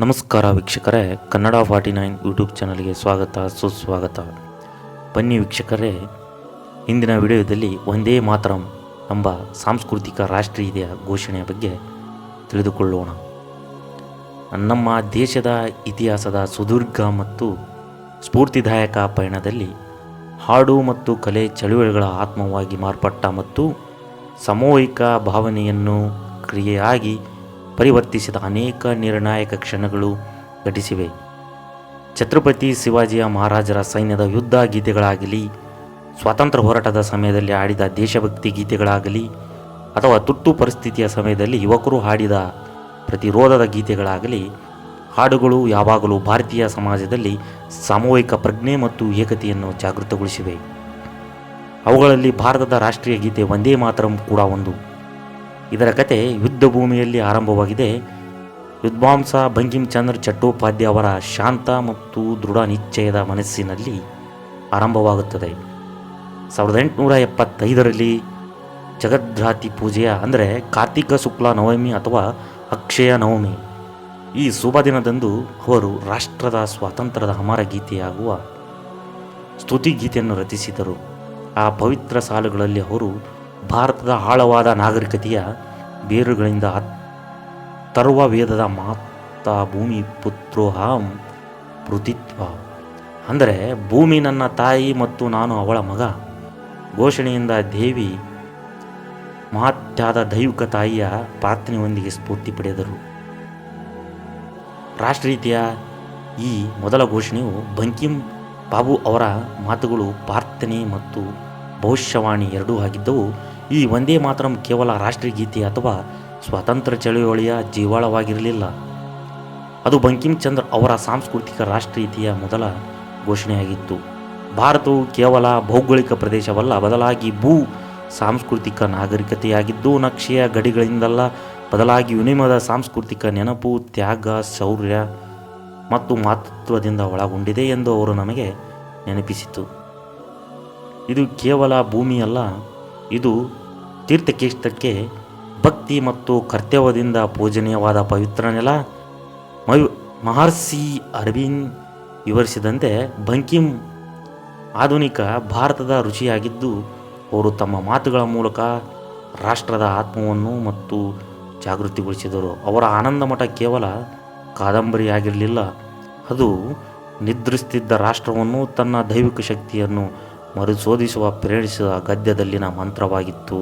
ನಮಸ್ಕಾರ ವೀಕ್ಷಕರೇ, Kannada forty nine YouTube ಚಾನಲ್ಗೆ ಸ್ವಾಗತ, ಸುಸ್ವಾಗತ. ಬನ್ನಿ ವೀಕ್ಷಕರೇ, ಇಂದಿನ ವಿಡಿಯೋದಲ್ಲಿ ಒಂದೇ ಮಾತರಂ ಎಂಬ ಸಾಂಸ್ಕೃತಿಕ ರಾಷ್ಟ್ರೀಯ ಘೋಷಣೆಯ ಬಗ್ಗೆ ತಿಳಿದುಕೊಳ್ಳೋಣ. ನಮ್ಮ ದೇಶದ ಇತಿಹಾಸದ ಸುದೀರ್ಘ ಮತ್ತು ಸ್ಫೂರ್ತಿದಾಯಕ ಪಯಣದಲ್ಲಿ ಹಾಡು ಮತ್ತು ಕಲೆ ಚಳುವಳಿಗಳ ಆತ್ಮವಾಗಿ ಮಾರ್ಪಟ್ಟ ಮತ್ತು ಸಾಮೂಹಿಕ ಭಾವನೆಯನ್ನು ಕ್ರಿಯೆಯಾಗಿ ಪರಿವರ್ತಿಸಿದ ಅನೇಕ ನಿರ್ಣಾಯಕ ಕ್ಷಣಗಳು ಘಟಿಸಿವೆ. ಛತ್ರಪತಿ ಶಿವಾಜಿಯ ಮಹಾರಾಜರ ಸೈನ್ಯದ ಯುದ್ಧ ಗೀತೆಗಳಾಗಲಿ, ಸ್ವಾತಂತ್ರ್ಯ ಹೋರಾಟದ ಸಮಯದಲ್ಲಿ ಆಡಿದ ದೇಶಭಕ್ತಿ ಗೀತೆಗಳಾಗಲಿ, ಅಥವಾ ತುರ್ತು ಪರಿಸ್ಥಿತಿಯ ಸಮಯದಲ್ಲಿ ಯುವಕರು ಹಾಡಿದ ಪ್ರತಿರೋಧದ ಗೀತೆಗಳಾಗಲಿ, ಹಾಡುಗಳು ಯಾವಾಗಲೂ ಭಾರತೀಯ ಸಮಾಜದಲ್ಲಿ ಸಾಮೂಹಿಕ ಪ್ರಜ್ಞೆ ಮತ್ತು ಏಕತೆಯನ್ನು ಜಾಗೃತಗೊಳಿಸಿವೆ. ಅವುಗಳಲ್ಲಿ ಭಾರತದ ರಾಷ್ಟ್ರೀಯ ಗೀತೆ ಒಂದೇ ಮಾತರಂ ಕೂಡ ಒಂದು. ಇದರ ಕತೆ ಯುದ್ಧ ಭೂಮಿಯಲ್ಲಿ ಆರಂಭವಾಗಿದೆ. ವಿದ್ವಾಂಸ ಬಂಕಿಂ ಚಂದ್ರ ಚಟ್ಟೋಪಾಧ್ಯಾಯ ಅವರ ಶಾಂತ ಮತ್ತು ದೃಢ ನಿಶ್ಚಯದ ಮನಸ್ಸಿನಲ್ಲಿ ಆರಂಭವಾಗುತ್ತದೆ. ಸಾವಿರದ ಎಂಟುನೂರ ಎಪ್ಪತ್ತೈದರಲ್ಲಿ ಜಗದ್ರಾತಿ ಪೂಜೆಯ, ಅಂದರೆ ಕಾರ್ತಿಕ ಶುಕ್ಲ ನವಮಿ ಅಥವಾ ಅಕ್ಷಯ ನವಮಿ, ಈ ಶುಭ ದಿನದಂದು ಅವರು ರಾಷ್ಟ್ರದ ಸ್ವಾತಂತ್ರ್ಯದ ಅಮರ ಗೀತೆಯಾಗುವ ಸ್ತುತಿ ಗೀತೆಯನ್ನು ರಚಿಸಿದರು. ಆ ಪವಿತ್ರ ಸಾಲುಗಳಲ್ಲಿ ಅವರು ಭಾರತದ ಆಳವಾದ ನಾಗರಿಕತೆಯ ಬೇರುಗಳಿಂದ ತರುವ ವೇದದ ಮಾತಾ ಭೂಮಿ ಪುತ್ರೋಹಾಂ ಪೃಥಿತ್ವ. ಅಂದರೆ ಭೂಮಿ ನನ್ನ ತಾಯಿ ಮತ್ತು ನಾನು ಅವಳ ಮಗ. ಘೋಷಣೆಯಿಂದ ದೇವಿ ಮಹತ್ಯಾದ ದೈವಿಕ ತಾಯಿಯ ಪ್ರಾರ್ಥನೆಯೊಂದಿಗೆ ಸ್ಫೂರ್ತಿ ಪಡೆದರು. ರಾಷ್ಟ್ರೀಯತೆಯ ಈ ಮೊದಲ ಘೋಷಣೆಯು ಬಂಕಿಂ ಬಾಬು ಅವರ ಮಾತುಗಳು, ಪ್ರಾರ್ಥನೆ ಮತ್ತು ಭವಿಷ್ಯವಾಣಿ ಎರಡೂ ಆಗಿದ್ದವು. ಈ ಒಂದೇ ಮಾತ್ರ ಕೇವಲ ರಾಷ್ಟ್ರಗೀತೆ ಅಥವಾ ಸ್ವಾತಂತ್ರ್ಯ ಚಳುವಳಿಯ ಜೀವಾಳವಾಗಿರಲಿಲ್ಲ. ಅದು ಬಂಕಿಂ ಚಂದ್ರ ಅವರ ಸಾಂಸ್ಕೃತಿಕ ರಾಷ್ಟ್ರೀಯತೆಯ ಮೊದಲ ಘೋಷಣೆಯಾಗಿತ್ತು. ಭಾರತವು ಕೇವಲ ಭೌಗೋಳಿಕ ಪ್ರದೇಶವಲ್ಲ, ಬದಲಾಗಿ ಭೂ ಸಾಂಸ್ಕೃತಿಕ ನಾಗರಿಕತೆಯಾಗಿದ್ದು, ನಕ್ಷೆಯ ಗಡಿಗಳಿಂದಲ್ಲ ಬದಲಾಗಿ ವಿನಿಮಯದ ಸಾಂಸ್ಕೃತಿಕ ನೆನಪು, ತ್ಯಾಗ, ಶೌರ್ಯ ಮತ್ತು ಮಾತೃತ್ವದಿಂದ ಒಳಗೊಂಡಿದೆ ಎಂದು ಅವರು ನಮಗೆ ನೆನಪಿಸಿತು. ಇದು ಕೇವಲ ಭೂಮಿಯಲ್ಲ ಇದು ತೀರ್ಥಕ್ಷೇತ್ರಕ್ಕೆ ಭಕ್ತಿ ಮತ್ತು ಕರ್ತವ್ಯದಿಂದ ಪೂಜನೀಯವಾದ ಪವಿತ್ರ ನೆಲ. ಮಹರ್ಷಿ ಅರವಿಂದ್ ವಿವರಿಸಿದಂತೆ ಬಂಕಿಂ ಆಧುನಿಕ ಭಾರತದ ರುಚಿಯಾಗಿದ್ದು, ಅವರು ತಮ್ಮ ಮಾತುಗಳ ಮೂಲಕ ರಾಷ್ಟ್ರದ ಆತ್ಮವನ್ನು ಮತ್ತು ಜಾಗೃತಿಗೊಳಿಸಿದರು. ಅವರ ಆನಂದ ಮಠ ಕೇವಲ ಕಾದಂಬರಿಯಾಗಿರಲಿಲ್ಲ, ಅದು ನಿದ್ರಿಸುತ್ತಿದ್ದ ರಾಷ್ಟ್ರವನ್ನು ತನ್ನ ದೈವಿಕ ಶಕ್ತಿಯನ್ನು ಮರುಶೋಧಿಸುವ ಪ್ರೇರಿಸಿದ ಗದ್ಯದಲ್ಲಿನ ಮಂತ್ರವಾಗಿತ್ತು.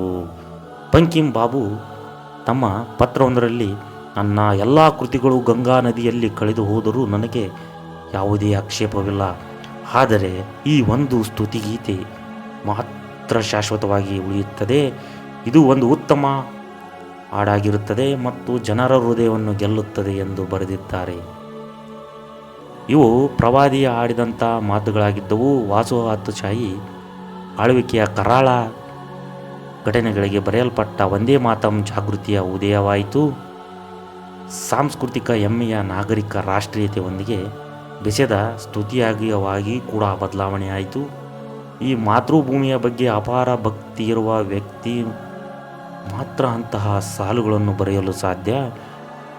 ಬಂಕಿಂ ಬಾಬು ತಮ್ಮ ಪತ್ರವೊಂದರಲ್ಲಿ, ನನ್ನ ಎಲ್ಲ ಕೃತಿಗಳು ಗಂಗಾ ನದಿಯಲ್ಲಿ ಕಳೆದು ಹೋದರೂ ನನಗೆ ಯಾವುದೇ ಆಕ್ಷೇಪವಿಲ್ಲ. ಆದರೆ ಈ ಒಂದು ಸ್ತುತಿಗೀತೆ ಮಾತ್ರ ಶಾಶ್ವತವಾಗಿ ಉಳಿಯುತ್ತದೆ. ಇದು ಒಂದು ಉತ್ತಮ ಹಾಡಾಗಿರುತ್ತದೆ ಮತ್ತು ಜನರ ಹೃದಯವನ್ನು ಗೆಲ್ಲುತ್ತದೆ ಎಂದು ಬರೆದಿದ್ದಾರೆ. ಇವು ಪ್ರವಾದಿಯ ಆಡಿದಂಥ ಮಾತುಗಳಾಗಿದ್ದವು. ವಾಸುಹಾತುಶಾಹಿ ಆಳ್ವಿಕೆಯ ಕರಾಳ ಘಟನೆಗಳಿಗೆ ಬರೆಯಲ್ಪಟ್ಟ ಒಂದೇ ಮಾತಂ ಜಾಗೃತಿಯ ಉದಯವಾಯಿತು. ಸಾಂಸ್ಕೃತಿಕ ಹೆಮ್ಮೆಯ ನಾಗರಿಕ ರಾಷ್ಟ್ರೀಯತೆಯೊಂದಿಗೆ ಬೆಸೆದ ಸ್ತುತಿಯಾಗಿಯವಾಗಿ ಕೂಡ ಬದಲಾವಣೆಯಾಯಿತು. ಈ ಮಾತೃಭೂಮಿಯ ಬಗ್ಗೆ ಅಪಾರ ಭಕ್ತಿ ಇರುವ ವ್ಯಕ್ತಿ ಮಾತ್ರ ಅಂತಹ ಸಾಲುಗಳನ್ನು ಬರೆಯಲು ಸಾಧ್ಯ.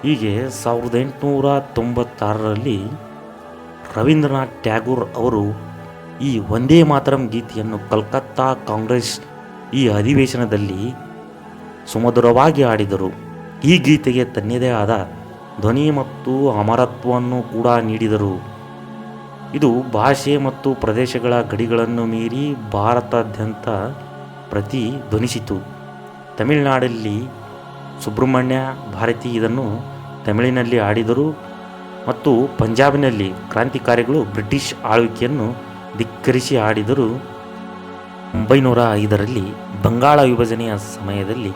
ಹೀಗೆ ಸಾವಿರದ ಎಂಟುನೂರ ತೊಂಬತ್ತಾರರಲ್ಲಿ ರವೀಂದ್ರನಾಥ್ ಟ್ಯಾಗೂರ್ ಅವರು ಈ ಒಂದೇ ಮಾತರಂ ಗೀತೆಯನ್ನು ಕಲ್ಕತ್ತಾ ಕಾಂಗ್ರೆಸ್ ಈ ಅಧಿವೇಶನದಲ್ಲಿ ಸುಮಧುರವಾಗಿ ಆಡಿದರು ಈ ಗೀತೆಗೆ ತನ್ನದೇ ಆದ ಧ್ವನಿ ಮತ್ತು ಅಮರತ್ವವನ್ನು ಕೂಡ ನೀಡಿದರು. ಇದು ಭಾಷೆ ಮತ್ತು ಪ್ರದೇಶಗಳ ಗಡಿಗಳನ್ನು ಮೀರಿ ಭಾರತಾದ್ಯಂತ ಪ್ರತಿಧ್ವನಿಸಿತು ತಮಿಳುನಾಡಲ್ಲಿ ಸುಬ್ರಹ್ಮಣ್ಯ ಭಾರತಿ ಇದನ್ನು ತಮಿಳಿನಲ್ಲಿ ಆಡಿದರು ಮತ್ತು ಪಂಜಾಬಿನಲ್ಲಿ ಕ್ರಾಂತಿಕಾರಿಗಳು ಬ್ರಿಟಿಷ್ ಆಳ್ವಿಕೆಯನ್ನು ಧಿಕ್ಕರಿಸಿ ಆಡಿದರು ಒಂಬೈನೂರ ಐದರಲ್ಲಿ ಬಂಗಾಳ ವಿಭಜನೆಯ ಸಮಯದಲ್ಲಿ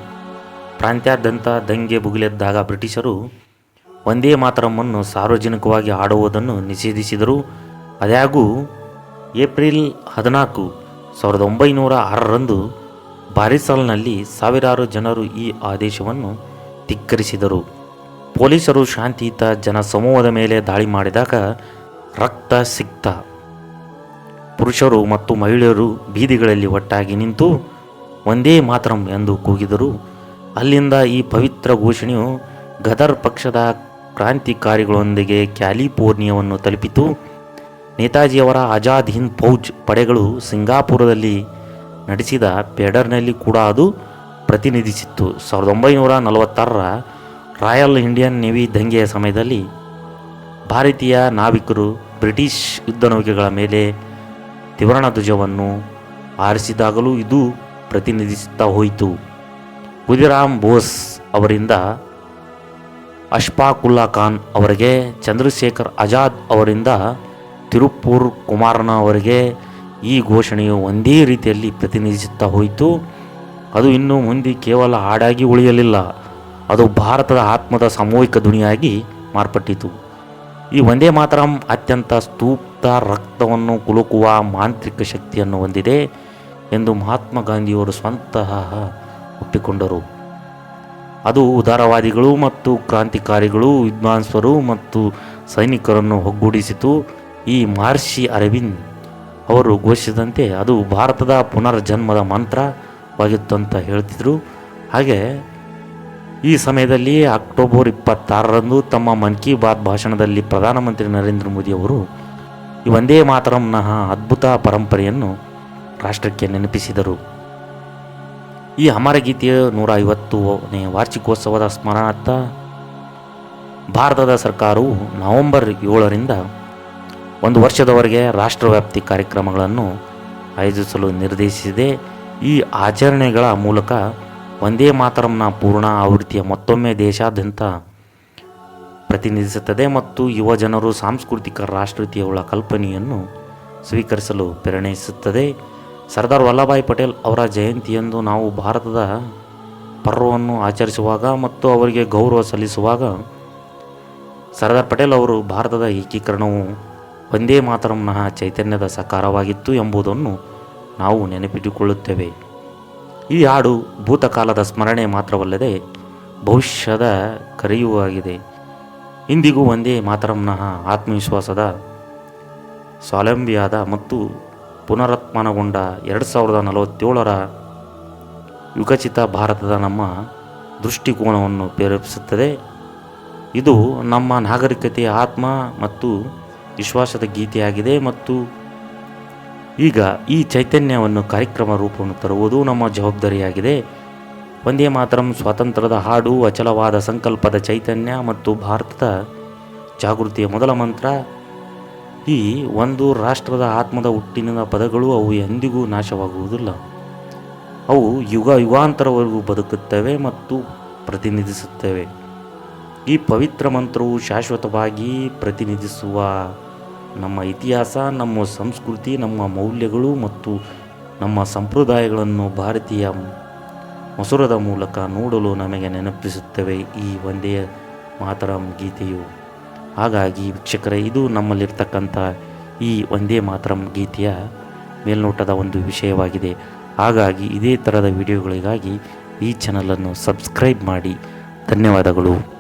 ಪ್ರಾಂತ್ಯಾದ್ಯಂತ ದಂಗೆ ಬುಗಿಲೆದ್ದಾಗ ಬ್ರಿಟಿಷರು ಒಂದೇ ಮಾತರಮ್ಮನ್ನು ಸಾರ್ವಜನಿಕವಾಗಿ ಆಡುವುದನ್ನು ನಿಷೇಧಿಸಿದರು. ಆದಾಗೂ ಏಪ್ರಿಲ್ ಹದಿನಾಲ್ಕು ಸಾವಿರದ ಒಂಬೈನೂರ ಆರರಂದು ಬಾರಿಸಲ್ನಲ್ಲಿ ಸಾವಿರಾರು ಜನರು ಈ ಆದೇಶವನ್ನು ಧಿಕ್ಕರಿಸಿದರು. ಪೊಲೀಸರು ಶಾಂತಿಯುತ ಜನಸಮೂಹದ ಮೇಲೆ ದಾಳಿ ಮಾಡಿದಾಗ ರಕ್ತ ಸಿಕ್ತ. ಪುರುಷರು ಮತ್ತು ಮಹಿಳೆಯರು ಬೀದಿಗಳಲ್ಲಿ ಒಟ್ಟಾಗಿ ನಿಂತು ಒಂದೇ ಮಾತರಂ ಎಂದು ಕೂಗಿದರು. ಅಲ್ಲಿಂದ ಈ ಪವಿತ್ರ ಘೋಷಣೆಯು ಗದರ್ ಪಕ್ಷದ ಕ್ರಾಂತಿಕಾರಿಗಳೊಂದಿಗೆ ಕ್ಯಾಲಿಫೋರ್ನಿಯಾವನ್ನು ತಲುಪಿತು. ನೇತಾಜಿಯವರ ಆಜಾದ್ ಹಿಂದ್ ಫೌಜ್ ಪಡೆಗಳು ಸಿಂಗಾಪುರದಲ್ಲಿ ನಡೆಸಿದ ಪೆಡರ್ನಲ್ಲಿ ಕೂಡ ಅದು ಪ್ರತಿನಿಧಿಸಿತ್ತು. ಸಾವಿರದ ಒಂಬೈನೂರ ನಲವತ್ತಾರರ ರಾಯಲ್ ಇಂಡಿಯನ್ ನೇವಿ ದಂಗೆಯ ಸಮಯದಲ್ಲಿ ಭಾರತೀಯ ನಾವಿಕರು ಬ್ರಿಟಿಷ್ ಯುದ್ಧ ನೌಕೆಗಳ ಮೇಲೆ ತ್ರಿವರ್ಣ ಧ್ವಜವನ್ನು ಆರಿಸಿದಾಗಲೂ ಇದು ಪ್ರತಿನಿಧಿಸುತ್ತಾ ಹೋಯಿತು. ಖುದಿರಾಮ್ ಬೋಸ್ ಅವರಿಂದ ಅಶ್ಫಾಕುಲ್ಲಾ ಖಾನ್ ಅವರಿಗೆ, ಚಂದ್ರಶೇಖರ್ ಆಜಾದ್ ಅವರಿಂದ ತಿರುಪೂರ್ ಕುಮಾರನ ಅವರಿಗೆ ಈ ಘೋಷಣೆಯು ಒಂದೇ ರೀತಿಯಲ್ಲಿ ಪ್ರತಿನಿಧಿಸುತ್ತಾ ಹೋಯಿತು. ಅದು ಇನ್ನು ಮುಂದೆ ಕೇವಲ ಹಾಡಾಗಿ ಉಳಿಯಲಿಲ್ಲ. ಅದು ಭಾರತದ ಆತ್ಮದ ಸಾಮೂಹಿಕ ಧ್ವನಿಯಾಗಿ ಮಾರ್ಪಟ್ಟಿತು. ಈ ಒಂದೇ ಮಾತರಂ ಅತ್ಯಂತ ಸ್ತೂಪ್ತ ರಕ್ತವನ್ನು ಕುಲುಕುವ ಮಾಂತ್ರಿಕ ಶಕ್ತಿಯನ್ನು ಹೊಂದಿದೆ ಎಂದು ಮಹಾತ್ಮ ಗಾಂಧಿಯವರು ಸ್ವತಃ ಒಪ್ಪಿಕೊಂಡರು. ಅದು ಉದಾರವಾದಿಗಳು ಮತ್ತು ಕ್ರಾಂತಿಕಾರಿಗಳು, ವಿದ್ವಾಂಸರು ಮತ್ತು ಸೈನಿಕರನ್ನು ಒಗ್ಗೂಡಿಸಿತು. ಈ ಮಹರ್ಷಿ ಅರವಿಂದ್ ಅವರು ಘೋಷಿಸಿದಂತೆ ಅದು ಭಾರತದ ಪುನರ್ಜನ್ಮದ ಮಂತ್ರವಾಗಿತ್ತು ಅಂತ ಹೇಳ್ತಿದ್ರು. ಹಾಗೆ ಈ ಸಮಯದಲ್ಲಿ ಅಕ್ಟೋಬರ್ ಇಪ್ಪತ್ತಾರರಂದು ತಮ್ಮ ಮನ್ ಕಿ ಬಾತ್ ಭಾಷಣದಲ್ಲಿ ಪ್ರಧಾನಮಂತ್ರಿ ನರೇಂದ್ರ ಮೋದಿ ಅವರು ಈ ಒಂದೇ ಮಾತರಂನ ಅದ್ಭುತ ಪರಂಪರೆಯನ್ನು ರಾಷ್ಟ್ರಕ್ಕೆ ನೆನಪಿಸಿದರು. ಈ ಅಮರ ಗೀತೆಯ ನೂರ ಐವತ್ತನೇ ವಾರ್ಷಿಕೋತ್ಸವದ ಸ್ಮರಣಾರ್ಥ ಭಾರತದ ಸರ್ಕಾರವು ನವೆಂಬರ್ ಏಳರಿಂದ ಒಂದು ವರ್ಷದವರೆಗೆ ರಾಷ್ಟ್ರವ್ಯಾಪ್ತಿ ಕಾರ್ಯಕ್ರಮಗಳನ್ನು ಆಯೋಜಿಸಲು ನಿರ್ದೇಶಿಸಿದೆ. ಈ ಆಚರಣೆಗಳ ಮೂಲಕ ಒಂದೇ ಮಾತರಂನ ಪೂರ್ಣ ಆವೃತ್ತಿಯ ಮತ್ತೊಮ್ಮೆ ದೇಶಾದ್ಯಂತ ಪ್ರತಿನಿಧಿಸುತ್ತದೆ ಮತ್ತು ಯುವ ಜನರು ಸಾಂಸ್ಕೃತಿಕ ರಾಷ್ಟ್ರೀಯತೆಯುಳ್ಳ ಕಲ್ಪನೆಯನ್ನು ಸ್ವೀಕರಿಸಲು ಪ್ರೇರಣಿಸುತ್ತದೆ. ಸರ್ದಾರ್ ವಲ್ಲಭಾಯ್ ಪಟೇಲ್ ಅವರ ಜಯಂತಿಯಂದು ನಾವು ಭಾರತದ ಪರ್ವವನ್ನು ಆಚರಿಸುವಾಗ ಮತ್ತು ಅವರಿಗೆ ಗೌರವ ಸಲ್ಲಿಸುವಾಗ ಸರ್ದಾರ್ ಪಟೇಲ್ ಅವರು ಭಾರತದ ಏಕೀಕರಣವು ಒಂದೇ ಮಾತರಂನ ಚೈತನ್ಯದ ಸಕಾರವಾಗಿತ್ತು ಎಂಬುದನ್ನು ನಾವು ನೆನಪಿಟ್ಟುಕೊಳ್ಳುತ್ತೇವೆ. ಈ ಹಾಡು ಭೂತಕಾಲದ ಸ್ಮರಣೆ ಮಾತ್ರವಲ್ಲದೆ ಭವಿಷ್ಯದ ಕರೆಯೂ ಆಗಿದೆ. ಇಂದಿಗೂ ಒಂದೇ ಮಾತರಂನ ಆತ್ಮವಿಶ್ವಾಸದ ಸ್ವಾವಲಂಬಿಯಾದ ಮತ್ತು ಪುನರುತ್ಮಾನಗೊಂಡ ಎರಡು ಸಾವಿರದ ನಲವತ್ತೇಳರ ವಿಕಸಿತ ಭಾರತದ ನಮ್ಮ ದೃಷ್ಟಿಕೋನವನ್ನು ಪ್ರೇರೇಪಿಸುತ್ತದೆ. ಇದು ನಮ್ಮ ನಾಗರಿಕತೆಯ ಆತ್ಮ ಮತ್ತು ವಿಶ್ವಾಸದ ಗೀತೆಯಾಗಿದೆ ಮತ್ತು ಈಗ ಈ ಚೈತನ್ಯವನ್ನು ಕಾರ್ಯಕ್ರಮ ರೂಪವನ್ನು ತರುವುದು ನಮ್ಮ ಜವಾಬ್ದಾರಿಯಾಗಿದೆ. ಒಂದೇ ಮಾತರಂ, ಸ್ವಾತಂತ್ರ್ಯದ ಹಾಡು, ಅಚಲವಾದ ಸಂಕಲ್ಪದ ಚೈತನ್ಯ ಮತ್ತು ಭಾರತದ ಜಾಗೃತಿಯ ಮೊದಲ ಮಂತ್ರ. ಈ ಒಂದು ರಾಷ್ಟ್ರದ ಆತ್ಮದ ಹುಟ್ಟಿನ ಪದಗಳು ಅವು ಎಂದಿಗೂ ನಾಶವಾಗುವುದಿಲ್ಲ. ಅವು ಯುಗ ಯುಗಾಂತರವರೆಗೂ ಬದುಕುತ್ತವೆ ಮತ್ತು ಪ್ರತಿನಿಧಿಸುತ್ತವೆ. ಈ ಪವಿತ್ರ ಮಂತ್ರವು ಶಾಶ್ವತವಾಗಿ ಪ್ರತಿನಿಧಿಸುವ ನಮ್ಮ ಇತಿಹಾಸ, ನಮ್ಮ ಸಂಸ್ಕೃತಿ, ನಮ್ಮ ಮೌಲ್ಯಗಳು ಮತ್ತು ನಮ್ಮ ಸಂಪ್ರದಾಯಗಳನ್ನು ಭಾರತೀಯ ಮಸುರದ ಮೂಲಕ ನೋಡಲು ನಮಗೆ ನೆನಪಿಸುತ್ತವೆ. ಈ ಒಂದೇ ಮಾತರಂ ಗೀತೆಯು. ಹಾಗಾಗಿ ವೀಕ್ಷಕರೇ, ಇದು ನಮ್ಮಲ್ಲಿರ್ತಕ್ಕಂಥ ಈ ಒಂದೇ ಮಾತರಂ ಗೀತೆಯ ಮೇಲ್ನೋಟದ ಒಂದು ವಿಷಯವಾಗಿದೆ. ಹಾಗಾಗಿ ಇದೇ ಥರದ ವಿಡಿಯೋಗಳಿಗಾಗಿ ಈ ಚಾನಲನ್ನು ಸಬ್ಸ್ಕ್ರೈಬ್ ಮಾಡಿ. ಧನ್ಯವಾದಗಳು.